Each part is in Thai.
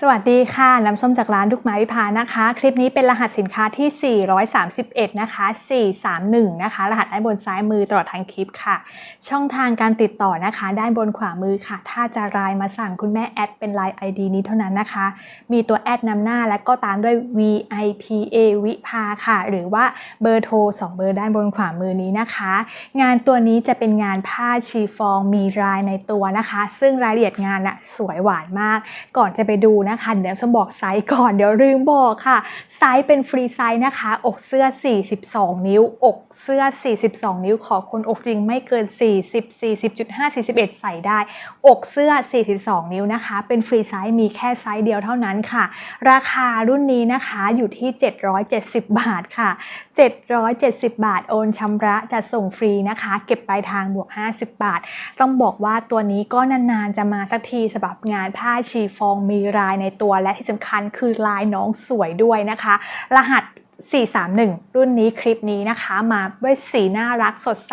สวัสดีค่ะ น้ำส้มจากร้านทุกไม้วิพานะคะ คลิปนี้เป็นรหัสสินค้าที่ 431 นะคะ 431 นะคะ รหัสด้านบนซ้ายมือตลอดทั้งคลิปค่ะ ช่องทางการติดต่อนะคะ ด้านบนขวามือค่ะ ถ้าจะไลน์มาสั่งคุณแม่แอดเป็นไลน์ ID นี้เท่านั้นนะคะ มีตัวแอดนำหน้าและก็ตามด้วย VIPA วิภาค่ะ หรือว่าเบอร์โทร 2 เบอร์ด้านบนขวามือนี้นะคะ งานตัวนี้จะเป็นงานผ้าชีฟองมีลายในตัวนะคะ ซึ่งรายละเอียดงานอะสวยหวานมาก ก่อนจะไปดูนะคะ เดี๋ยวจะบอกไซส์ก่อนเดี๋ยวลืมบอกค่ะ ไซส์เป็นฟรีไซส์นะคะ อกเสื้อ 42 นิ้ว อกเสื้อ 42 นิ้ว ขอคนอกจริงไม่เกิน 40 40.5 41 ใส่ได้ อกเสื้อ 42 นิ้วนะคะ เป็นฟรีไซส์มีแค่ไซส์เดียวเท่านั้นค่ะ ราคารุ่นนี้นะคะอยู่ที่ 770 บาทค่ะ 770 บาท โอนชำระจะส่งฟรีนะคะ เก็บปลายทางบวก 50 บาท ต้องบอกว่าตัวนี้ก็นานๆจะมาสักทีสำหรับงานผ้าชีฟองมีลายในตัวและที่สำคัญคือลายน้องสวยด้วยนะคะ รหัส 431 รุ่นนี้คลิปนี้นะคะมาด้วยสีน่ารักสดใส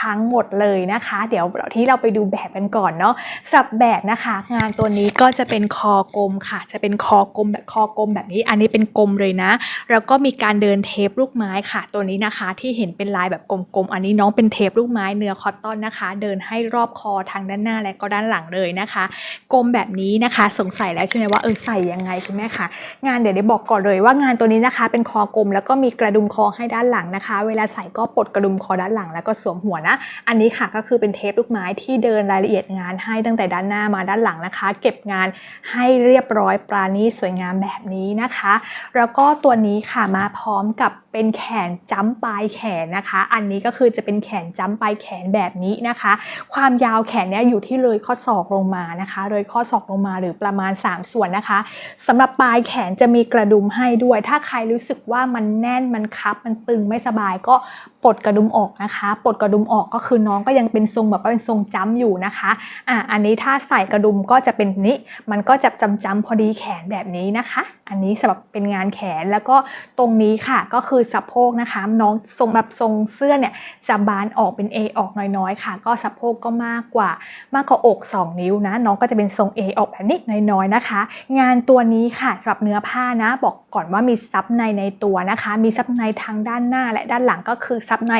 ทั้งหมดเลยนะคะ เดี๋ยวเราที่เราไปดูแบบกันก่อนเนาะสับแบบนะคะ งานตัวนี้ก็จะเป็นคอกลมค่ะ จะเป็นคอกลมแบบคอกลมแบบนี้ อันนี้เป็นกลมเลยนะ แล้วก็มีการเดินเทปลูกไม้ค่ะ ตัวนี้นะคะที่เห็นเป็นลายแบบกลมๆอันนี้น้องเป็นเทปลูกไม้เนื้อคอตตอนนะคะ เดินให้รอบคอทางด้านหน้าและก็ด้านหลังเลยนะคะกลมแบบนี้นะคะ สงสัยแล้วใช่ไหมว่าเออใส่ยังไงคุณแม่คะงานเดี๋ยวได้บอกก่อนเลยว่างานตัวนี้นะคะเป็นคอกลม แล้วก็มีกระดุมคอให้ด้านหลังนะคะ เวลาใส่ก็ปลดกระดุมคอด้านหลัง แล้วก็สวมหัวนะ อันนี้ค่ะก็คือเป็นเทปลูกไม้ที่เดินรายละเอียดงานให้ตั้งแต่ด้านหน้ามาด้านหลังนะคะ เก็บงานให้เรียบร้อยปราณีสวยงามแบบนี้นะคะ แล้วก็ตัวนี้ค่ะมาพร้อมกับเป็นแขนจ้ำปลายแขนนะคะ อันนี้ก็คือจะเป็นแขนจ้ำปลายแขนแบบนี้นะคะ ความยาวแขนเนี้ยอยู่ที่เลยข้อศอกลงมานะคะ เลยข้อศอกลงมาหรือประมาณ 3 ส่วนนะคะสำหรับปลายแขนจะมีกระดุมให้ด้วย ถ้าใครรู้สึกว่ามันแน่นมันคับมันตึงไม่สบายก็ปลดกระดุมออกนะคะปลดกระดุมออกก็คือน้องก็ยังเป็นทรงแบบว่าเป็นทรงจ้ำอยู่นะคะอะอันนี้ถ้าใส่กระดุมก็จะเป็นนี้ มันก็จะจำจำๆพอดีแขนแบบนี้นะคะ อันนี้สำหรับเป็นงานแขนแล้วก็ตรงนี้ค่ะก็คือสะโพกนะคะ น้องทรงแบบทรงเสื้อเนี่ยจะบานออกเป็น A ออกน้อยๆค่ะ ก็สะโพกก็มากกว่ามากกว่าอก 2 นิ้วนะ น้องก็จะเป็นทรง A ออกแบบนี้น้อยๆนะคะ งานตัวนี้ค่ะสำหรับเนื้อผ้านะ บอกก่อนว่ามีซับในในตัวนะคะ มีซับในทั้งด้านหน้าและด้านหลังก็คือซับใน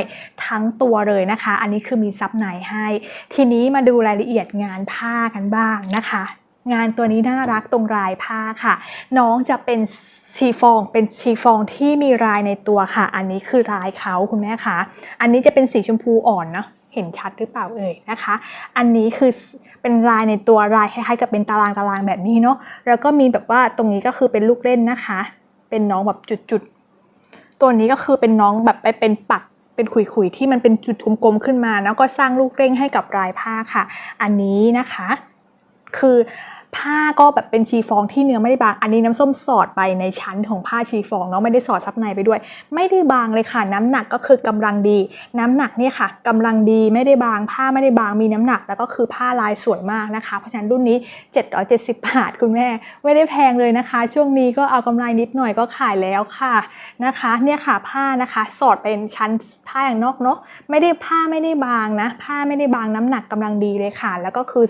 ทั้งตัวเลยนะคะ อันนี้คือมีซับในให้ ทีนี้มาดูรายละเอียดงานผ้ากันบ้างนะคะงานตัวนี้น่ารักตรงลายผ้าค่ะ น้องจะเป็นชีฟองเป็นชีฟองที่มีลายในตัวค่ะ อันนี้คือลายเขาคุณแม่คะอันนี้จะเป็นสีชมพูอ่อนเนาะเห็นชัดหรือเปล่าเอ่ยนะคะ อันนี้คือเป็นลายในตัวลายคล้ายๆกับเป็นตารางตารางๆแบบนี้เนาะแล้วก็มีแบบว่าตรงนี้ก็คือเป็นลูกเล่นนะคะ เป็นน้องแบบจุดๆ ตัวนี้ก็คือเป็นน้องแบบไปเป็นปักเป็นขุยๆที่มันเป็นจุดกลมๆขึ้นมา แล้วก็สร้างลูกเร่งให้กับลายผ้าค่ะ อันนี้นะคะ คือ ผ้าก็แบบเป็นชีฟองที่เนื้อไม่ได้บาง อันนี้น้ำส้มสอดไปในชั้นของผ้าชีฟองเนาะไม่ได้สอดซับในไปด้วย ไม่ได้บางเลยค่ะ น้ำหนักก็คือกำลังดี น้ำหนักเนี่ยค่ะกำลังดีไม่ได้บาง ผ้าไม่ได้บางมีน้ำหนัก แล้วก็คือผ้าลายสวยมากนะคะ เพราะฉะนั้นรุ่นนี้ 770 บาทคุณแม่ ไม่ได้แพงเลยนะคะ ช่วงนี้ก็เอากำไรนิดหน่อยก็ขายแล้วค่ะนะคะเนี่ยค่ะผ้านะคะสอดเป็นชั้นผ้าอย่างนอกเนาะไม่ได้ผ้าไม่ได้บางนะผ้าไม่ได้บางน้ำหนักกำลังดีเลยค่ะ แล้วก็คือ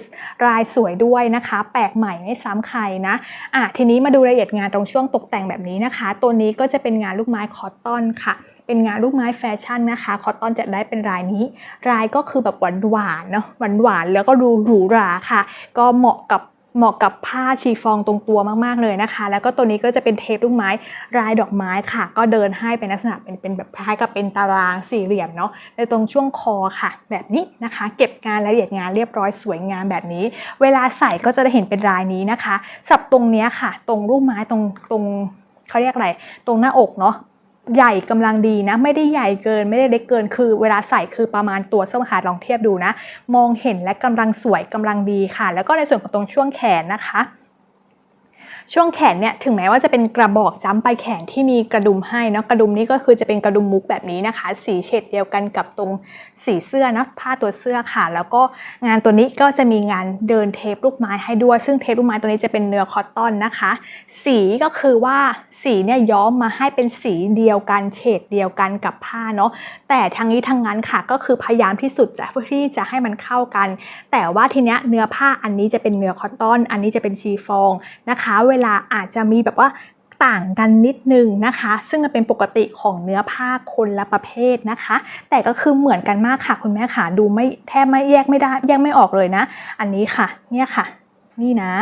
ลายสวยด้วยนะคะ แปลกใหม่ไม่ซ้ำใครนะอะทีนี้มาดูรายละเอียดงานตรงช่วงตกแต่งแบบนี้นะคะ ตัวนี้ก็จะเป็นงานลูกไม้คอตตอนค่ะ เป็นงานลูกไม้แฟชั่นนะคะ คอตตอนจะได้เป็นรายนี้ รายก็คือแบบหวานหวานเนาะหวานหวานแล้วก็ดูหรูหราค่ะ ก็เหมาะกับ เหมาะกับผ้าชีฟองตรงตัวมากๆเลยนะคะ แล้วก็ตัวนี้ก็จะเป็นเทปลูกไม้ลายดอกไม้ค่ะ ก็เดินให้เป็นลักษณะเป็นเป็นแบบคล้ายกับเป็นตารางสี่เหลี่ยมเนาะในตรงช่วงคอค่ะ แบบนี้นะคะ เก็บงานละเอียดงานเรียบร้อยสวยงามแบบนี้ เวลาใส่ก็จะได้เห็นเป็นลายนี้นะคะ สับตรงเนี้ยค่ะ ตรงรูปไม้ตรงตรงเขาเรียกอะไร ตรงหน้าอกเนาะ ใหญ่กำลังดีนะ ไม่ได้ใหญ่เกินไม่ได้เล็กเกินคือ เวลาใส่คือประมาณตัวส้มหาลองเทียบดูนะ มองเห็นและกำลังสวยกำลังดีค่ะ แล้วก็ในส่วนของตรงช่วงแขนนะคะ ช่วงแขนเนี่ยถึงแม้ว่าจะเป็นกระบอกจ้ำปลายแขนที่มีกระดุมให้เนาะกระดุมนี้ก็คือจะเป็นกระดุมมุกแบบนี้นะคะ สีเฉดเดียวกันกับตรงสีเสื้อนะผ้าตัวเสื้อค่ะ แล้วก็งานตัวนี้ก็จะมีงานเดินเทปลูกไม้ให้ด้วย ซึ่งเทปลูกไม้ตัวนี้จะเป็นเนื้อคอตตอนนะคะ สีก็คือว่าสีเนี่ยย้อมมาให้เป็นสีเดียวกันเฉดเดียวกันกับผ้าเนาะแต่ทางนี้ทางนั้นค่ะก็คือพยายามที่สุดจะเพื่อที่จะให้มันเข้ากัน แต่ว่าทีเนี้ยเนื้อผ้าอันนี้จะเป็นเนื้อคอตตอน อันนี้จะเป็นชีฟองนะคะเววลาอาจจะมีแบบว่าต่างกันนิดนึงนะคะ ซึ่งมันเป็นปกติของเนื้อผ้าคนละประเภทนะคะ แต่ก็คือเหมือนกันมากค่ะคุณแม่ค่ะดูไม่แทบไม่แยกไม่ได้แยกไม่ออกเลยนะ อันนี้ค่ะเนี่ยค่ะ นี่นะ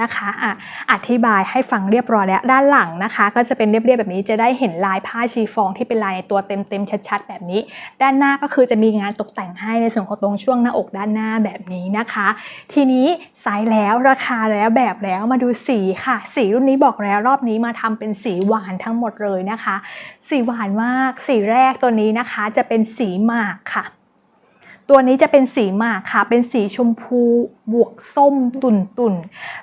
นะคะอะอธิบายให้ฟังเรียบร้อยแล้วด้านหลังนะคะ ก็จะเป็นเรียบๆแบบนี้จะได้เห็นลายผ้าชีฟองที่เป็นลายในตัวเต็มๆชัดๆ แบบนี้ ด้านหน้าก็คือจะมีงานตกแต่งให้ในส่วนของตรงช่วงหน้าอกด้านหน้าแบบนี้นะคะ ทีนี้ไซส์แล้วราคาแล้วแบบแล้วมาดูสีค่ะ สีรุ่นนี้บอกแล้วรอบนี้มาทำเป็นสีหวานทั้งหมดเลยนะคะ สีหวานมากสีแรกตัวนี้นะคะจะเป็นสีหมากค่ะ ตัวนี้จะเป็นสีหมากค่ะ เป็นสีชมพูบวกส้มตุ่นตุ่น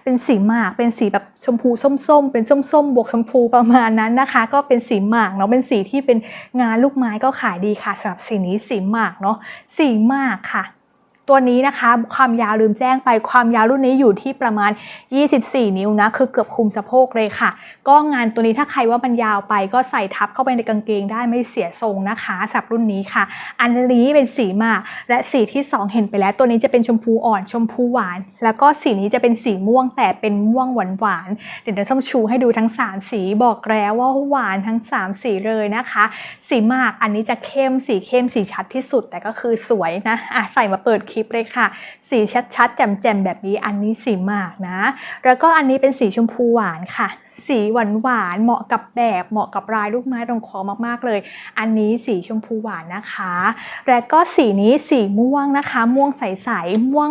เป็นสีหมากเป็นสีแบบชมพูส้มๆ เป็นส้มๆ บวกชมพูประมาณนั้นนะคะ ก็เป็นสีหมากเนาะเป็นสีที่เป็นงานลูกไม้ก็ขายดีค่ะสำหรับสีนี้สีหมากเนาะสีหมากค่ะ ตัวนี้นะคะความยาวลืมแจ้งไปความยาวรุ่นนี้อยู่ที่ประมาณ 24 นิ้วนะคือเกือบคุมสะโพกเลยค่ะ ก็งานตัวนี้ถ้าใครว่ามันยาวไปก็ใส่ทับเข้าไปในกางเกงได้ไม่เสียทรงนะคะสับรุ่นนี้ค่ะ อันนี้เป็นสีมากและสีที่ 2 เห็นไปแล้ว ตัวนี้จะเป็นชมพูอ่อนชมพูหวาน แล้วก็สีนี้จะเป็นสีม่วงแต่เป็นม่วงหวานหวานเดี๋ยวจะส้มชูให้ดูทั้ง 3 สีบอกแล้วว่าหวานทั้ง 3 สีเลยนะคะ สีมากอันนี้จะเข้มสีเข้มสีชัดที่สุดแต่ก็คือสวยนะอะใส่มาเปิดคลิปเลยค่ะ สีชัดๆ แจ่มๆ แบบนี้อันนี้สีหมากนะ แล้วก็อันนี้เป็นสีชมพูหวานค่ะ สีหวานหวานเหมาะกับแบบเหมาะกับลายลูกไม้ตรงคอมากๆเลย อันนี้สีชมพูหวานนะคะ และก็สีนี้สีม่วงนะคะ ม่วงใสๆม่วง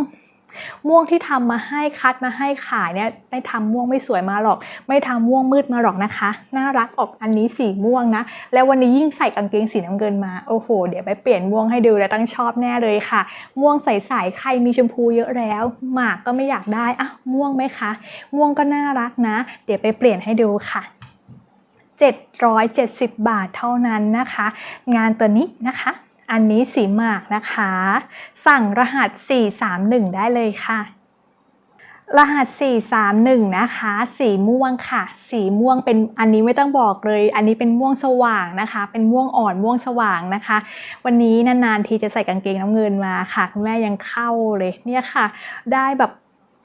ม่วงที่ทำมาให้คัดมาให้ขายเนี่ยไม่ทำม่วงไม่สวยมาหรอก ไม่ทำม่วงมืดมาหรอกนะคะ น่ารักออกอันนี้สีม่วงนะ แล้ววันนี้ยิ่งใส่กางเกงสีน้ำเงินมา โอ้โห เดี๋ยวไปเปลี่ยนม่วงให้ดูแล้วตั้งชอบแน่เลยค่ะ ม่วงใสๆใครมีชมพูเยอะแล้ว หมากก็ไม่อยากได้อะม่วงไหมคะ ม่วงก็น่ารักนะ เดี๋ยวไปเปลี่ยนให้ดูค่ะ770 บาทเท่านั้นนะคะ งานตัวนี้นะคะ อันนี้สีหมากนะคะ สั่งรหัส 431 ได้เลยค่ะ รหัส 431 นะคะ สีม่วงค่ะ สีม่วงเป็นอันนี้ไม่ต้องบอกเลย อันนี้เป็นม่วงสว่างนะคะ เป็นม่วงอ่อนม่วงสว่างนะคะ วันนี้นานๆทีจะใส่กางเกงน้ำเงินมาค่ะ คุณแม่ยังเข้าเลยเนี่ยค่ะ ได้แบบ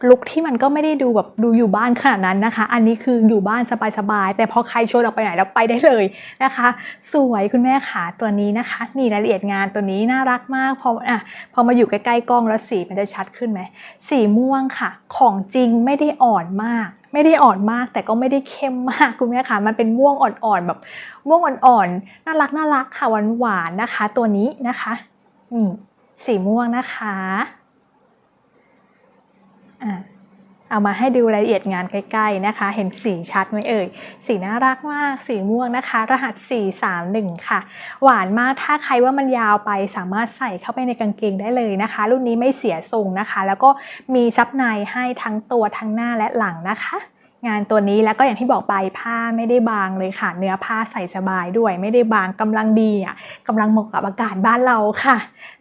ลุคที่มันก็ไม่ได้ดูแบบดูอยู่บ้านขนาดนั้นนะคะ อันนี้คืออยู่บ้านสบายๆ แต่พอใครชวนออกไปไหนแล้วไปได้เลยนะคะ สวยคุณแม่ขาตัวนี้นะคะ นี่รายละเอียดงานตัวนี้น่ารักมากพออะพอมาอยู่ใกล้ๆกล้องแล้วสีมันจะชัดขึ้นไหมสีม่วงค่ะ ของจริงไม่ได้อ่อนมาก ไม่ได้อ่อนมากแต่ก็ไม่ได้เข้มมากคุณแม่ค่ะมันเป็นม่วงอ่อนๆแบบม่วงอ่อนๆน่ารักน่ารักค่ะหวานๆนะคะ ตัวนี้นะคะนี่สีม่วงนะคะ เอามาให้ดูรายละเอียดงานใกล้ๆนะคะ เห็นสีชัดไหมเอ่ย สีน่ารักมาก สีม่วงนะคะ รหัส 431 ค่ะ หวานมาก ถ้าใครว่ามันยาวไปสามารถใส่เข้าไปในกางเกงได้เลยนะคะ รุ่นนี้ไม่เสียทรงนะคะ แล้วก็มีซับในให้ทั้งตัวทั้งหน้าและหลังนะคะ งานตัวนี้แล้วก็อย่างที่บอกไปผ้าไม่ได้บางเลยค่ะ เนื้อผ้าใส่สบายด้วย ไม่ได้บางกำลังดีอะกำลังเหมาะกับอากาศบ้านเราค่ะ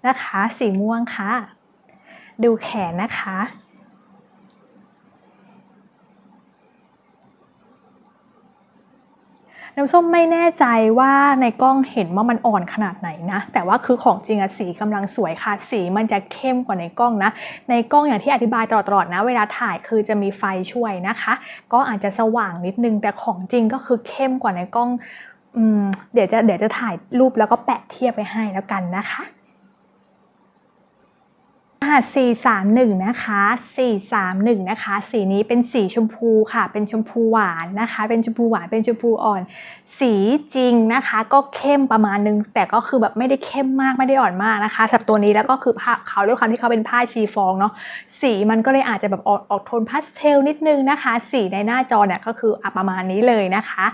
นะคะ สีม่วงค่ะ ดูแขนนะคะ น้ำส้มไม่แน่ใจว่าในกล้องเห็นว่ามันอ่อนขนาดไหนนะ แต่ว่าคือของจริงอะสีกำลังสวยค่ะ สีมันจะเข้มกว่าในกล้องนะ ในกล้องอย่างที่อธิบายตลอดๆนะ เวลาถ่ายคือจะมีไฟช่วยนะคะ ก็อาจจะสว่างนิดนึง แต่ของจริงก็คือเข้มกว่าในกล้องอเดี๋ยวจะเดี๋ยวจะถ่ายรูปแล้วก็แปะเทียบไปให้แล้วกันนะคะ 431 นะคะ 431 นะคะ สีนี้เป็นสีชมพูค่ะ เป็นชมพูหวานนะคะ เป็นชมพูหวาน เป็นชมพูอ่อน สีจริงนะคะ ก็เข้มประมาณนึง แต่ก็คือแบบไม่ได้เข้มมาก ไม่ได้อ่อนมากนะคะสำหรับตัวนี้แล้วก็คือผ้าเขาด้วยความที่เขาเป็นผ้าชีฟองเนาะ สีมันก็เลยอาจจะแบบออกออกโทนพาสเทลนิดนึงนะคะ สีในหน้าจอเนี่ยก็คืออประมาณนี้เลยนะคะ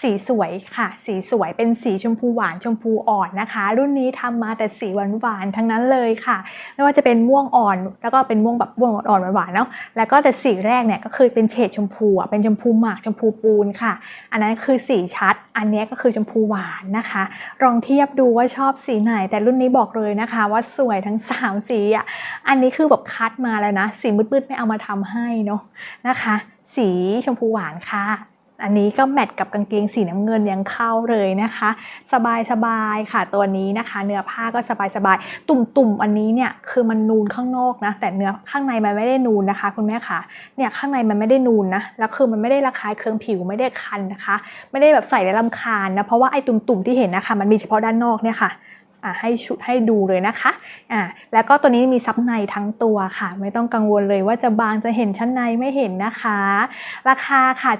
สีสวยค่ะ สีสวย เป็นสีชมพูหวาน ชมพูอ่อนนะคะ รุ่นนี้ทำมาแต่สีหวานๆ ทั้งนั้นเลยค่ะ ไม่ว่าจะเป็นม่วงอ่อน แล้วก็เป็นม่วงแบบม่วงอ่อนๆหวานๆเนาะแล้วก็แต่สีแรกเนี่ยก็คือเป็นเฉดชมพูอะเป็นชมพูหมากชมพูปูนค่ะ อันนั้นคือสีชัด อันนี้ก็คือชมพูหวานนะคะลองเทียบดูว่าชอบสีไหน แต่รุ่นนี้บอกเลยนะคะ ว่าสวยทั้ง 3 สีอะอันนี้คือแบบคัดมาแล้วนะ สีมืดๆไม่เอามาทำให้เนาะนะคะ สีชมพูหวานค่ะ อันนี้ก็แมทกับกางเกงสีน้ำเงินยังเข้าเลยนะคะ สบายสบายๆค่ะตัวนี้นะคะ เนื้อผ้าก็สบายสบายๆตุ่มๆอันนี้เนี่ยคือมันนูนข้างนอกนะ แต่เนื้อข้างในมันไม่ได้นูนนะคะ คุณแม่ค่ะเนี่ยข้างในมันไม่ได้นูนนะแล้วคือมันไม่ได้ระคายเคืองผิวไม่ได้คันนะคะ ไม่ได้แบบใส่แล้วลำคาญนะเพราะว่าไอ้ตุ่มๆที่เห็นนะคะ มันมีเฉพาะด้านนอกเนี่ยค่ะ อะให้ชุดให้ดูเลยนะคะอะแล้วก็ตัวนี้มีซับในทั้งตัวค่ะ ไม่ต้องกังวลเลยว่าจะบางจะเห็นชั้นในไม่เห็นนะคะ ราคาค่ะ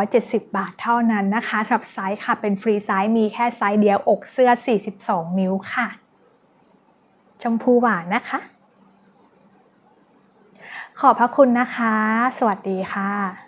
770 บาทเท่านั้นนะคะสำหรับไซส์ค่ะเป็นฟรีไซส์มีแค่ไซส์เดียวอกเสื้อ 42 นิ้วค่ะชมพูหวานนะคะ ขอบพระคุณนะคะ สวัสดีค่ะ